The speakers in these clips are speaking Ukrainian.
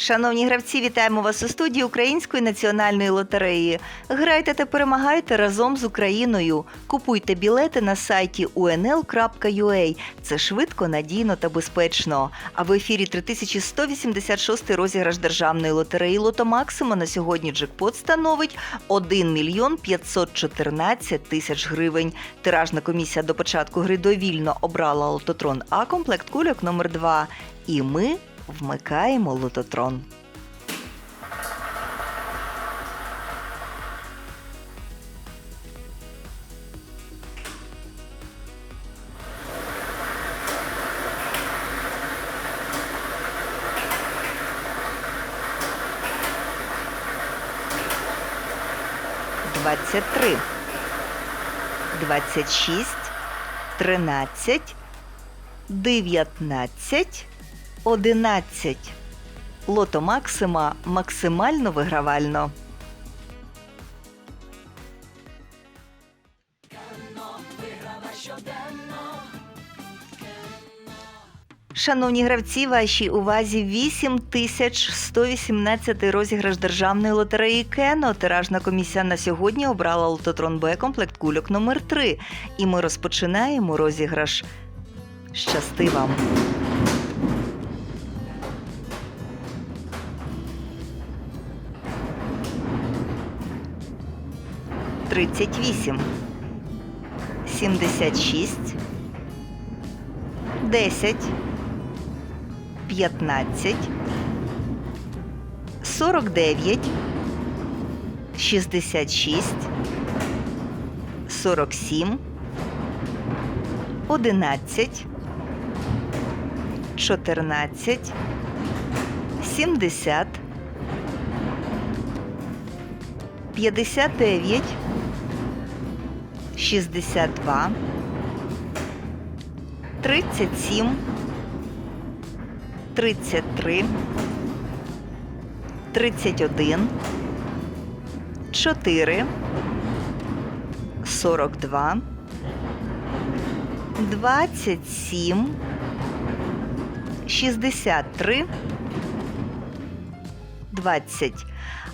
Шановні гравці, вітаємо вас у студії Української національної лотереї. Грайте та перемагайте разом з Україною. Купуйте білети на сайті unl.ua. Це швидко, надійно та безпечно. А в ефірі 3186 розіграш державної лотереї Лото Максимо на сьогодні джекпот становить 1 мільйон 514 тисяч гривень. Тиражна комісія до початку гри довільно обрала лототрон А комплект кульок номер 2 І ми вмикаємо лототрон. Двадцять три, двадцять шість, тринадцять, дев'ятнадцять, одинадцять. Лото Максима максимально вигравально. Шановні гравці, вашій увазі 8118 розіграш державної лотереї Кено. Тиражна комісія на сьогодні обрала лототрон Б комплект кульок номер 3 І ми розпочинаємо розіграш. Щасти вам! 38, 76, 10, 15, 49, 66, 47, 11, 14, 70, 59 62, 37, 33, 31, 4, 42, 27, 63, 20.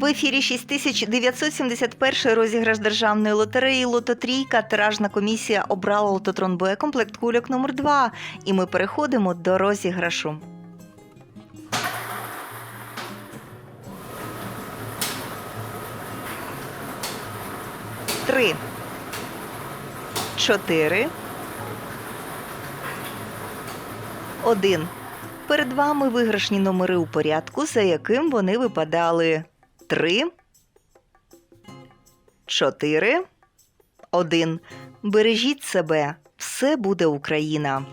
В ефірі 6971 розіграш державної лотереї Лототрійка. Тиражна комісія обрала лототрон Б комплект кульок номер 2 І ми переходимо до розіграшу. Три. Чотири. Один. Перед вами виграшні номери у порядку, за яким вони випадали. Три. Чотири. Один. Бережіть себе. Все буде Україна.